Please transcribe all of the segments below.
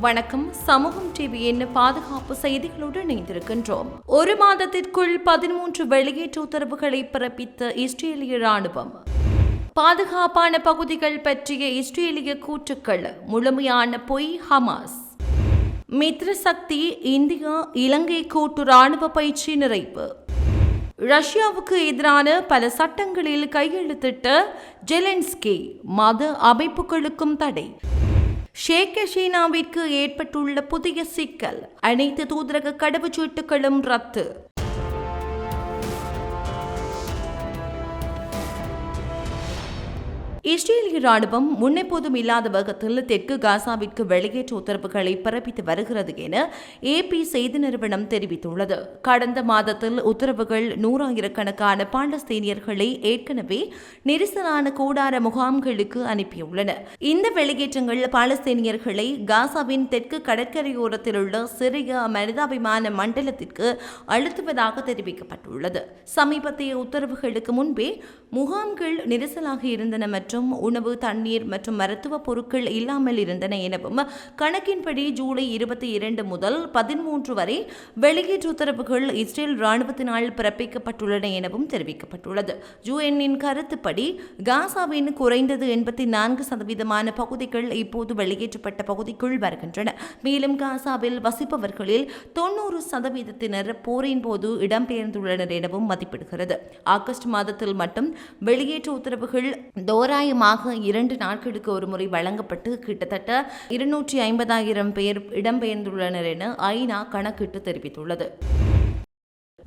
வணக்கம். சமூகம் டிவியின் பாதுகாப்பு செய்திகளோடு இணைந்திருக்கின்றோம். ஒரு மாதத்திற்குள் பதிமூன்று வெளியேற்ற உத்தரவுகளை பிறப்பித்த இஸ்ரேலிய ராணுவம் பாதுகாப்பான பகுதிகள் பற்றிய இஸ்ரேலிய கூற்றுக்கள் முழுமையான பொய் ஹமாஸ். மித்ர சக்தி இந்தியா இலங்கை கூட்டு ராணுவ பயிற்சி நிறைவு. ரஷ்யாவுக்கு எதிரான பல சட்டங்களில் கையெழுத்திட்ட ஜெலென்ஸ்கி மத அமைப்புகளுக்கும் தடை. ஷேக் ஹசீனாவிற்கு ஏற்பட்டுள்ள புதிய சிக்கல் அனைத்து தூதரக கடவுச்சீட்டுகளும் ரத்து. இஸ்ரேலிய ராணுவம் முன்னெப்போதும் இல்லாத வகத்தில் தெற்கு காசாவிற்கு வெளியேற்ற உத்தரவுகளை பிறப்பித்து வருகிறது என ஏபி செய்தி நிறுவனம் தெரிவித்துள்ளது. கடந்த மாதத்தில் உத்தரவுகள் நூறாயிரக்கணக்கான பாலஸ்தீனியர்களை ஏற்கனவே நெரிசலான கூடார முகாம்களுக்கு அனுப்பியுள்ளன. இந்த வெளியேற்றங்கள் பாலஸ்தீனியர்களை காசாவின் தெற்கு கடற்கரையோரத்தில் உள்ள சிறிய மனிதாபிமான மண்டலத்திற்கு அழுத்துவதாக தெரிவிக்கப்பட்டுள்ளது. சமீபத்திய உத்தரவுகளுக்கு முன்பே முகாம்கள் நெரிசலாக இருந்தன மற்றும் உணவு தண்ணீர் மற்றும் மருத்துவ பொருட்கள் இல்லாமல் இருந்தன எனவும் கணக்கின்படி ஜூலை இருபத்தி இரண்டு முதல் பதிமூன்று வரை வெளியேற்ற உத்தரவுகள் இஸ்ரேல் ராணுவத்தினால் பிறப்பிக்கப்பட்டுள்ளன எனவும் தெரிவிக்கப்பட்டுள்ளது. யுஎன்னின் கருத்துப்படி காசாவின் குறைந்தது எண்பத்தி நான்கு சதவீதமான பகுதிகள் இப்போது வெளியேற்றப்பட்ட பகுதிக்குள் வருகின்றன. மேலும் காசாவில் வசிப்பவர்களில் தொண்ணூறு சதவீதத்தினர் போரின் போது இடம்பெயர்ந்துள்ளனர் எனவும் மதிப்பிடுகிறது. ஆகஸ்ட் மாதத்தில் மட்டும் வெளியேற்ற உத்தரவுகள் கட்டாயமாக இரண்டு நாட்களுக்கு ஒரு முறை வழங்கப்பட்டு கிட்டத்தட்ட இருநூற்றி ஐம்பதாயிரம் பேர் இடம்பெயர்ந்துள்ளனர் என ஐநா கணக்கிட்டு தெரிவித்துள்ளது.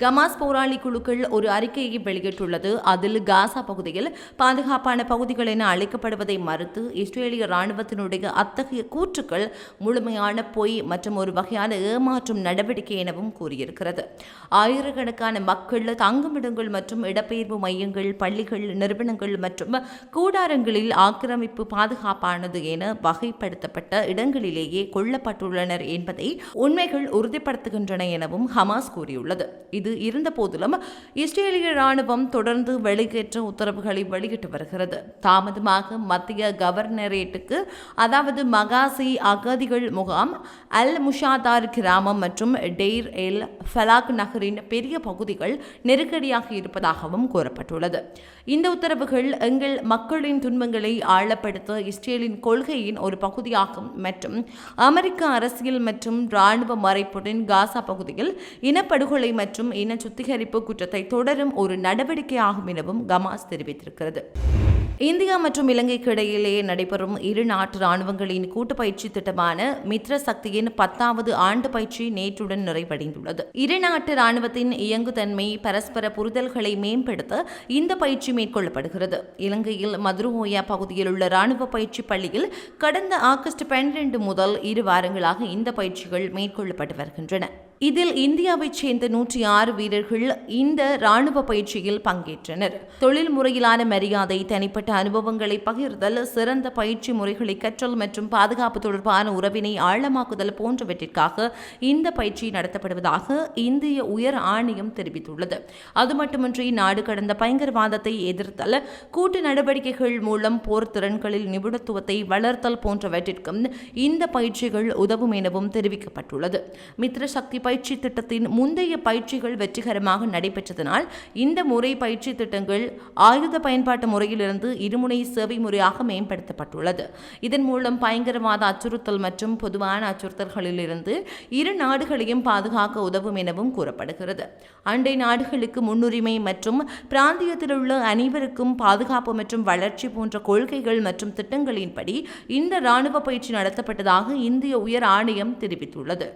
கமாஸ் போராளி குழுக்கள் ஒரு அறிக்கையை வெளியிட்டுள்ளது. அதில் காசா பகுதியில் பாதுகாப்பான பகுதிகள் என அழைக்கப்படுவதை மறுத்து இஸ்ரேலிய ராணுவத்தினுடைய அத்தகைய கூற்றுக்கள் முழுமையான பொய் மற்றும் ஒரு வகையான ஏமாற்றும் நடவடிக்கை எனவும் கூறியிருக்கிறது. ஆயிரக்கணக்கான மக்கள் தங்குமிடங்கள் மற்றும் இடப்பெயர்வு மையங்கள் பள்ளிகள் நிறுவனங்கள் மற்றும் கூடாரங்களில் ஆக்கிரமிப்பு பாதுகாப்பானது என வகைப்படுத்தப்பட்ட இடங்களிலேயே கொல்லப்பட்டுள்ளனர் என்பதை உண்மைகள் உறுதிப்படுத்துகின்றன எனவும் ஹமாஸ் கூறியுள்ளது. இது செய்து இருந்த போதிலும் இஸ்ரேலிய ராணுவம் தொடர்ந்து வெளியேற்ற உத்தரவுகளை வெளியிட்டு வருகிறது. தாமதமாக மத்திய கவர்னரேட்டுக்கு அதாவது மகாசி அகதிகள் முகாம் அல் முஷாதார் கிராமம் மற்றும் டெய்ர் எல் ஃபலாக் நகரின் பெரிய பகுதிகள் நெருக்கடியாக இருப்பதாகவும் கூறப்பட்டுள்ளது. இந்த உத்தரவுகள் எங்கள் மக்களின் துன்பங்களை ஆழப்படுத்த இஸ்ரேலின் கொள்கையின் ஒரு பகுதியாகும் மற்றும் அமெரிக்க அரசியல் மற்றும் இராணுவ மறைப்புடன் காசா பகுதியில் இனப்படுகொலை மற்றும் இன சுத்திகரிப்பு குற்றத்தை தொடரும் ஒரு நடவடிக்கையாகும் எனவும் கமாஸ் தெரிவித்திருக்கிறது. இந்தியா மற்றும் இலங்கைக்கு இடையிலே நடைபெறும் இரு நாட்டு ராணுவங்களின் கூட்டு பயிற்சி திட்டமான மித்ர சக்தியின் பத்தாவது ஆண்டு பயிற்சி நேற்றுடன் நிறைவடைந்துள்ளது. இரு நாட்டு ராணுவத்தின் இயங்குதன்மை பரஸ்பர புரிதல்களை மேம்படுத்த இந்த பயிற்சி மேற்கொள்ளப்படுகிறது. இலங்கையில் மதுரோயா பகுதியில் உள்ள ராணுவ பயிற்சி பள்ளியில் கடந்த ஆகஸ்ட் பன்னிரண்டு முதல் இரு வாரங்களாக இந்த பயிற்சிகள் மேற்கொள்ளப்பட்டு வருகின்றன. இதில் இந்தியாவைச் சேர்ந்த நூற்றி ஆறு வீரர்கள் இந்த ராணுவ பயிற்சியில் பங்கேற்றனர். தொழில் முறையிலான மரியாதை தனிப்பட்ட அனுபவங்களை பகிர்தல் சிறந்த பயிற்சி முறைகளை கற்றல் மற்றும் பாதுகாப்பு தொடர்பான உறவினை ஆழமாக்குதல் போன்றவற்றிற்காக இந்த பயிற்சி நடத்தப்படுவதாக இந்திய உயர் ஆணையம் தெரிவித்துள்ளது. அது மட்டுமின்றி நாடு கடந்த பயங்கரவாதத்தை எதிர்த்தல் கூட்டு நடவடிக்கைகள் மூலம் போர் திறன்களில் நிபுணத்துவத்தை வளர்த்தல் போன்றவற்றிற்கும் இந்த பயிற்சிகள் உதவும் எனவும் தெரிவிக்கப்பட்டுள்ளது. மித்ர சக்தி பயிற்சி திட்டத்தின் முந்தைய பயிற்சிகள் வெற்றிகரமாக நடைபெற்றதனால் இந்த முறை பயிற்சி திட்டங்கள் ஆயுத பயன்பாட்டு முறையிலிருந்து இருமுனை சேவை முறையாக மேம்படுத்தப்பட்டுள்ளது. இதன் மூலம் பயங்கரவாத அச்சுறுத்தல் மற்றும் பொதுவான அச்சுறுத்தல்களிலிருந்து இரு நாடுகளையும் பாதுகாக்க உதவும் எனவும் கூறப்படுகிறது. அண்டை நாடுகளுக்கு முன்னுரிமை மற்றும் பிராந்தியத்தில் உள்ள அனைவருக்கும் பாதுகாப்பு மற்றும் வளர்ச்சி போன்ற கொள்கைகள் மற்றும் திட்டங்களின்படி இந்த ராணுவ பயிற்சி நடத்தப்பட்டதாக இந்திய உயர் ஆணையம் தெரிவித்துள்ளது.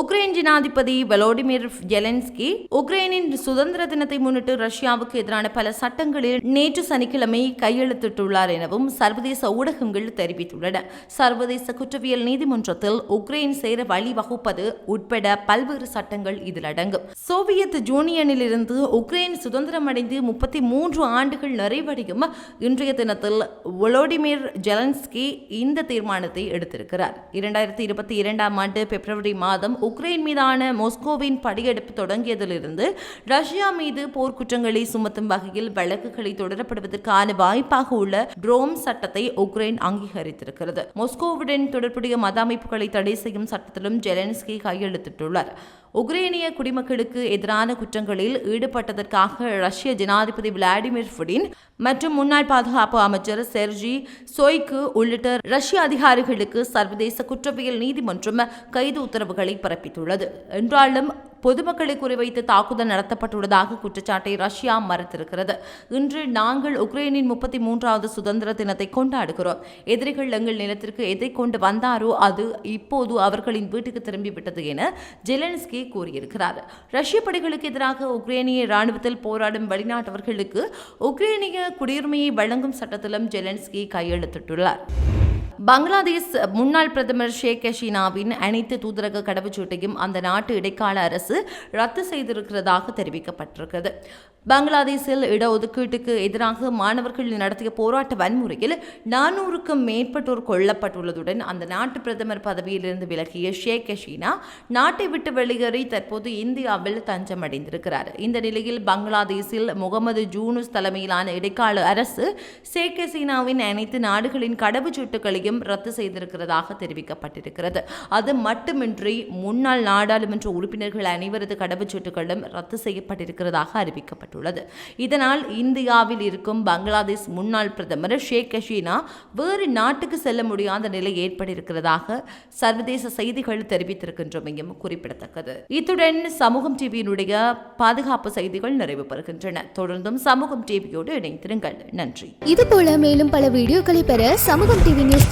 உக்ரைன் ஜனாதிபதி வலோடிமிர் ஜெலன்ஸ்கி உக்ரைனின் சுதந்திர தினத்தை முன்னிட்டு ரஷ்யாவுக்கு எதிரான பல சட்டங்களில் நேற்று சனிக்கிழமை கையெழுத்திட்டுள்ளார் எனவும் சர்வதேச ஊடகங்கள் தெரிவித்துள்ளன. சர்வதேச குற்றவியல் நீதிமன்றத்தில் உக்ரைன் சேர வழிவகுப்பது உட்பட பல்வேறு சட்டங்கள் இதில் அடங்கும். சோவியத் யூனியனிலிருந்து உக்ரைன் சுதந்திரம் அடைந்து முப்பத்தி மூன்று ஆண்டுகள் நிறைவடையும் இன்றைய தினத்தில் வொலோடிமிர் ஜெலன்ஸ்கி இந்த தீர்மானத்தை எடுத்திருக்கிறார். இரண்டாயிரத்தி இருபத்தி இரண்டாம் ஆண்டு பிப்ரவரி மாதம் உக்ரைன் மீதான மொஸ்கோவின் படையெடுப்பு தொடங்கியதிலிருந்து ரஷ்யா மீது போர்க்குற்றங்களை சுமத்தும் வகையில் வழக்குகளை தொடரப்படுவதற்கான வாய்ப்பாக உள்ள ட்ரோம் சட்டத்தை உக்ரைன் அங்கீகரித்திருக்கிறது. மொஸ்கோவுடன் தொடர்புடைய மத அமைப்புகளை தடை செய்யும் சட்டத்திலும் ஜெலன்ஸ்கி கையெழுத்திட்டுள்ளார். உக்ரைனிய குடிமக்களுக்கு எதிரான குற்றங்களில் ஈடுபட்டதற்காக ரஷ்ய ஜனாதிபதி விளாடிமிர் புடின் மற்றும் முன்னாள் பாதுகாப்பு அமைச்சர் செர்ஜி சோய்க்கு உள்ளிட்ட ரஷ்ய அதிகாரிகளுக்கு சர்வதேச குற்றவியல் நீதிமன்றம் கைது உத்தரவுகளை பிறப்பித்துள்ளது. என்றாலும் பொதுமக்களை குறிவைத்து தாக்குதல் நடத்தப்பட்டுள்ளதாக குற்றச்சாட்டை ரஷ்யா மறுத்திருக்கிறது. இன்று நாங்கள் உக்ரைனின் முப்பத்தி மூன்றாவது சுதந்திர தினத்தை கொண்டாடுகிறோம். எதிரிகள் எங்கள் நிலத்திற்கு எதை கொண்டு வந்தாரோ அது இப்போது அவர்களின் வீட்டுக்கு திரும்பிவிட்டது என ஜெலன்ஸ்கி கூறியிருக்கிறார். ரஷ்ய படைகளுக்கு எதிராக உக்ரைனிய ராணுவத்தில் போராடும் வெளிநாட்டவர்களுக்கு உக்ரைனிய குடியுரிமையை வழங்கும் சட்டத்திலும் ஜெலன்ஸ்கி கையெழுத்திட்டுள்ளார். பங்களாதேஷ் முன்னாள் பிரதமர் ஷேக் ஹசீனாவின் அனைத்து தூதரக கடவுச்சீட்டையும் அந்த நாட்டு இடைக்கால அரசு ரத்து செய்திருக்கிறதாக தெரிவிக்கப்பட்டிருக்கிறது. பங்களாதேஷில் இடஒதுக்கீட்டுக்கு எதிராக மாணவர்கள் நடத்திய போராட்ட வன்முறையில் நானூறுக்கும் மேற்பட்டோர் கொல்லப்பட்டுள்ளதுடன் அந்த நாட்டு பிரதமர் பதவியிலிருந்து விலகிய ஷேக் ஹசீனா நாட்டை விட்டு வெளியேறி தற்போது இந்தியாவில் தஞ்சமடைந்திருக்கிறார். இந்த நிலையில் பங்களாதேஷில் முகமது ஜூனுஸ் தலைமையிலான இடைக்கால அரசு ஷேக் ஹசீனாவின் அனைத்து நாடுகளின் கடவுச்சீட்டுகளையும் ரத்து செய்திருக்கிறதாக தெரிவிக்கப்பட்டிருக்கிறது. அது மட்டுமின்றி முன்னாள் நாடாளுமன்ற உறுப்பினர்கள் அனைவரது கடவுச்சீட்டுகளும் ரத்து செய்யப்பட்டிருக்கிறதாக அறிவிக்கப்பட்டுள்ளது. இதனால் இந்தியாவில் இருக்கும் பங்களாதேஷ் முன்னாள் பிரதமர் ஷேக் ஹசீனா வேறு நாட்டுக்கு செல்ல முடியாத நிலை ஏற்பட்டிருக்கிறதாக சர்வதேச செய்திகள் தெரிவித்திருக்கின்றமையும் குறிப்பிடத்தக்கது. இத்துடன் சமூகம் டிவியினுடைய பாதுகாப்பு செய்திகள் நிறைவு பெறுகின்றன. தொடர்ந்தும் சமூகம் டிவியோடு இணைந்திருங்கள். நன்றி. இது போல மேலும் பல வீடியோக்களை பெற சமூகம் டிவி நியூஸ்